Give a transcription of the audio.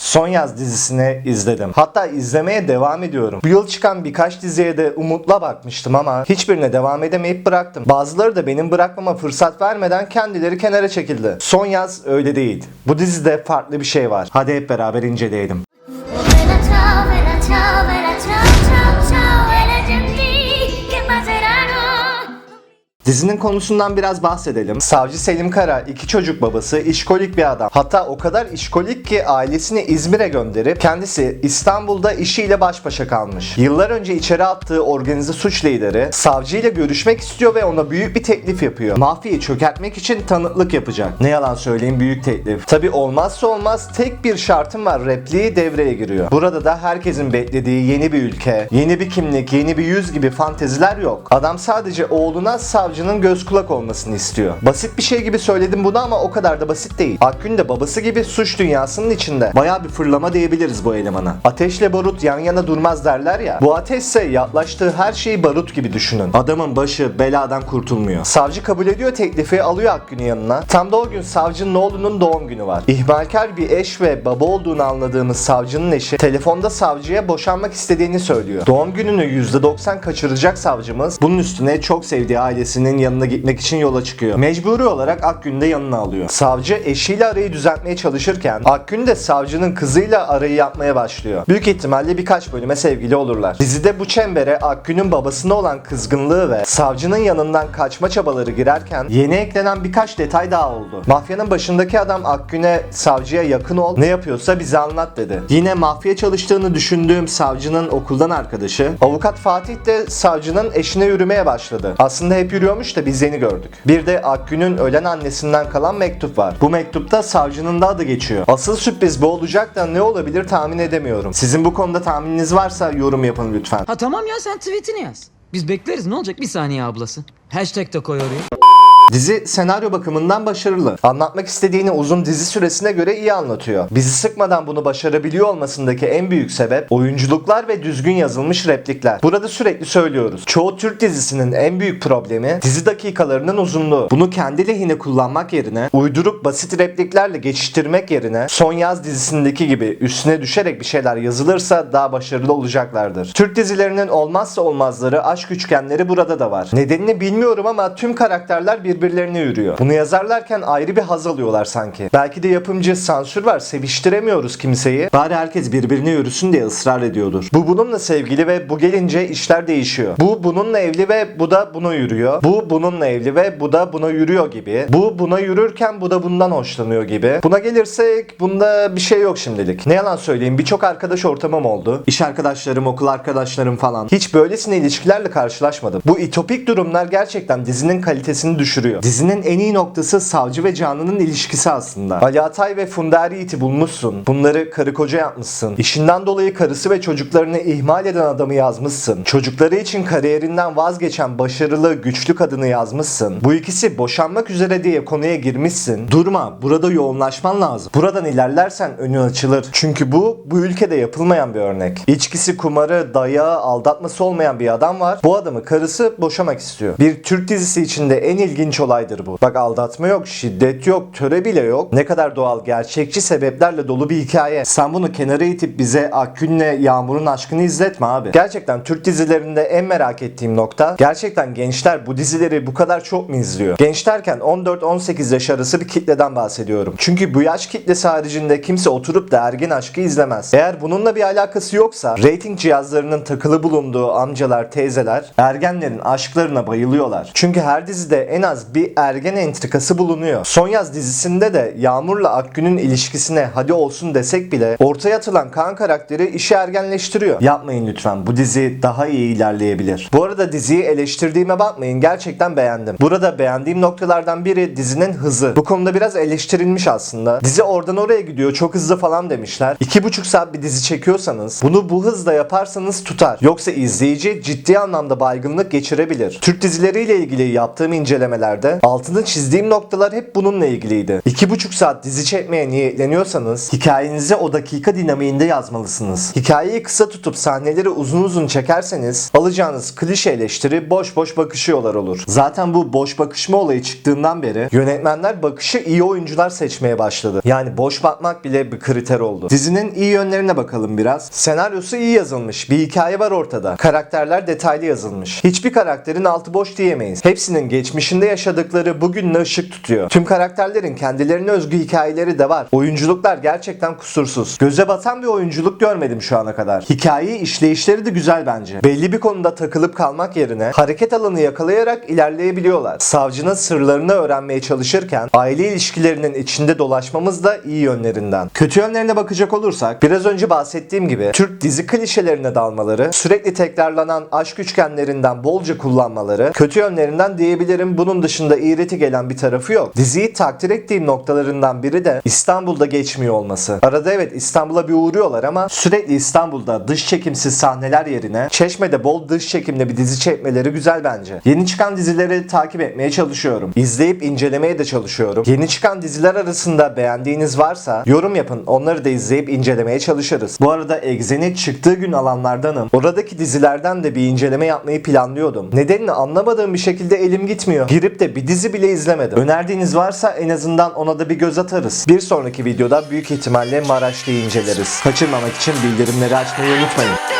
Son Yaz dizisini izledim. Hatta izlemeye devam ediyorum. Bu yıl çıkan birkaç diziye de umutla bakmıştım ama hiçbirine devam edemeyip bıraktım. Bazıları da benim bırakmama fırsat vermeden kendileri kenara çekildi. Son Yaz öyle değil. Bu dizide farklı bir şey var. Hadi hep beraber inceleyelim. Dizinin konusundan biraz bahsedelim. Savcı Selim Kara iki çocuk babası işkolik bir adam. Hatta o kadar işkolik ki ailesini İzmir'e gönderip kendisi İstanbul'da işiyle baş başa kalmış. Yıllar önce içeri attığı organize suç lideri savcıyla görüşmek istiyor ve ona büyük bir teklif yapıyor. Mafyayı çökertmek için tanıklık yapacak. Ne yalan söyleyeyim büyük teklif. Tabi olmazsa olmaz tek bir şartım var repliği devreye giriyor. Burada da herkesin beklediği yeni bir ülke, yeni bir kimlik, yeni bir yüz gibi fanteziler yok. Adam sadece oğluna savcının göz kulak olmasını istiyor. Basit bir şey gibi söyledim bunu ama o kadar da basit değil. Akgün de babası gibi suç dünyasının içinde. Baya bir fırlama diyebiliriz bu elemana. Ateşle barut yan yana durmaz derler ya. Bu ateşse yaklaştığı her şeyi barut gibi düşünün. Adamın başı beladan kurtulmuyor. Savcı kabul ediyor teklifi alıyor Akgün'ü yanına. Tam da o gün savcının oğlunun doğum günü var. İhmalkar bir eş ve baba olduğunu anladığımız savcının eşi telefonda savcıya boşanmak istediğini söylüyor. Doğum gününü %90 kaçıracak savcımız bunun üstüne çok sevdiği ailesinin yanına gitmek için yola çıkıyor. Mecburi olarak Akgün de yanına alıyor. Savcı eşiyle arayı düzeltmeye çalışırken Akgün de savcının kızıyla arayı yapmaya başlıyor. Büyük ihtimalle birkaç bölüme sevgili olurlar. Dizide bu çembere Akgün'ün babasına olan kızgınlığı ve savcının yanından kaçma çabaları girerken yeni eklenen birkaç detay daha oldu. Mafyanın başındaki adam Akgün'e savcıya yakın ol ne yapıyorsa bize anlat dedi. Yine mafya çalıştığını düşündüğüm savcının okuldan arkadaşı avukat Fatih de savcının eşine yürümeye başladı. Aslında hep yürüyormuş da biz yeni gördük. Bir de Akgün'ün ölen annesinden kalan mektup var. Bu mektupta savcının da adı geçiyor. Asıl sürpriz bu olacak da ne olabilir tahmin edemiyorum. Sizin bu konuda tahmininiz varsa yorum yapın lütfen. Ha tamam ya sen tweetini yaz. Biz bekleriz ne olacak bir saniye ablası. Hashtag de koy oraya. Dizi senaryo bakımından başarılı. Anlatmak istediğini uzun dizi süresine göre iyi anlatıyor. Bizi sıkmadan bunu başarabiliyor olmasındaki en büyük sebep oyunculuklar ve düzgün yazılmış replikler. Burada sürekli söylüyoruz. Çoğu Türk dizisinin en büyük problemi dizi dakikalarının uzunluğu. Bunu kendi lehine kullanmak yerine uydurup basit repliklerle geçiştirmek yerine Son Yaz dizisindeki gibi üstüne düşerek bir şeyler yazılırsa daha başarılı olacaklardır. Türk dizilerinin olmazsa olmazları aşk üçgenleri burada da var. Nedenini bilmiyorum ama tüm karakterler birbirlerine yürüyor. Bunu yazarlarken ayrı bir haz alıyorlar sanki. Belki de yapımcı sansür var seviştiremiyoruz kimseyi. Bari herkes birbirine yürüsün diye ısrar ediyordur. Bu bununla sevgili ve bu gelince işler değişiyor. Bu bununla evli ve bu da buna yürüyor. Bu bununla evli ve bu da buna yürüyor gibi. Bu buna yürürken bu da bundan hoşlanıyor gibi. Buna gelirsek bunda bir şey yok şimdilik. Ne yalan söyleyeyim birçok arkadaş ortamım oldu. İş arkadaşlarım, okul arkadaşlarım falan. Hiç böylesine ilişkilerle karşılaşmadım. Bu itopik durumlar gerçekten dizinin kalitesini düşürüyor. Dizinin en iyi noktası Savcı ve Canan'ın ilişkisi aslında. Ali Atay ve Funda Yiğit'i bulmuşsun. Bunları karı koca yapmışsın. İşinden dolayı karısı ve çocuklarını ihmal eden adamı yazmışsın. Çocukları için kariyerinden vazgeçen başarılı, güçlü kadını yazmışsın. Bu ikisi boşanmak üzere diye konuya girmişsin. Durma, burada yoğunlaşman lazım. Buradan ilerlersen önü açılır. Çünkü bu, bu ülkede yapılmayan bir örnek. İçkisi, kumarı, dayağı, aldatması olmayan bir adam var. Bu adamı karısı boşamak istiyor. Bir Türk dizisi içinde en ilginç olaydır bu. Bak aldatma yok, şiddet yok, töre bile yok. Ne kadar doğal, gerçekçi sebeplerle dolu bir hikaye. Sen bunu kenara itip bize Akgün'le Yağmur'un aşkını izletme abi. Gerçekten Türk dizilerinde en merak ettiğim nokta gerçekten gençler bu dizileri bu kadar çok mu izliyor? Genç derken 14-18 yaş arası bir kitleden bahsediyorum. Çünkü bu yaş kitlesi haricinde kimse oturup da ergen aşkı izlemez. Eğer bununla bir alakası yoksa rating cihazlarının takılı bulunduğu amcalar, teyzeler ergenlerin aşklarına bayılıyorlar. Çünkü her dizide en az bir ergen entrikası bulunuyor. Son yaz dizisinde de Yağmur'la Akgün'ün ilişkisine hadi olsun desek bile ortaya atılan Kaan karakteri işi ergenleştiriyor. Yapmayın lütfen. Bu dizi daha iyi ilerleyebilir. Bu arada diziyi eleştirdiğime bakmayın. Gerçekten beğendim. Burada beğendiğim noktalardan biri dizinin hızı. Bu konuda biraz eleştirilmiş aslında. Dizi oradan oraya gidiyor. Çok hızlı falan demişler. İki buçuk saat bir dizi çekiyorsanız bunu bu hızla yaparsanız tutar. Yoksa izleyici ciddi anlamda baygınlık geçirebilir. Türk dizileriyle ilgili yaptığım incelemelerde dizilerde. Altını çizdiğim noktalar hep bununla ilgiliydi. İki buçuk saat dizi çekmeye niyetleniyorsanız hikayenizi o dakika dinamiğinde yazmalısınız. Hikayeyi kısa tutup sahneleri uzun uzun çekerseniz alacağınız klişe eleştiri boş boş bakışıyorlar olur. Zaten bu boş bakışma olayı çıktığından beri yönetmenler bakışı iyi oyuncular seçmeye başladı. Yani boş bakmak bile bir kriter oldu. Dizinin iyi yönlerine bakalım biraz. Senaryosu iyi yazılmış. Bir hikaye var ortada. Karakterler detaylı yazılmış. Hiçbir karakterin altı boş diyemeyiz. Hepsinin geçmişinde yaşadıkları bugünle ışık tutuyor. Tüm karakterlerin kendilerine özgü hikayeleri de var. Oyunculuklar gerçekten kusursuz. Göze batan bir oyunculuk görmedim şu ana kadar. Hikayeyi işleyişleri de güzel bence. Belli bir konuda takılıp kalmak yerine hareket alanı yakalayarak ilerleyebiliyorlar. Savcının sırlarını öğrenmeye çalışırken aile ilişkilerinin içinde dolaşmamız da iyi yönlerinden. Kötü yönlerine bakacak olursak biraz önce bahsettiğim gibi Türk dizi klişelerine dalmaları, sürekli tekrarlanan aşk üçgenlerinden bolca kullanmaları kötü yönlerinden diyebilirim. Bunun dışında iğreti gelen bir tarafı yok. Diziyi takdir ettiğim noktalarından biri de İstanbul'da geçmiyor olması. Arada evet İstanbul'a bir uğruyorlar ama sürekli İstanbul'da dış çekimsiz sahneler yerine Çeşme'de bol dış çekimli bir dizi çekmeleri güzel bence. Yeni çıkan dizileri takip etmeye çalışıyorum. İzleyip incelemeye de çalışıyorum. Yeni çıkan diziler arasında beğendiğiniz varsa yorum yapın. Onları da izleyip incelemeye çalışırız. Bu arada Exenit çıktığı gün alanlardanım. Oradaki dizilerden de bir inceleme yapmayı planlıyordum. Nedenini anlamadığım bir şekilde elim gitmiyor. Girip de bir dizi bile izlemedim. Önerdiğiniz varsa en azından ona da bir göz atarız. Bir sonraki videoda büyük ihtimalle Maraşlı'yı inceleriz. Kaçırmamak için bildirimleri açmayı unutmayın.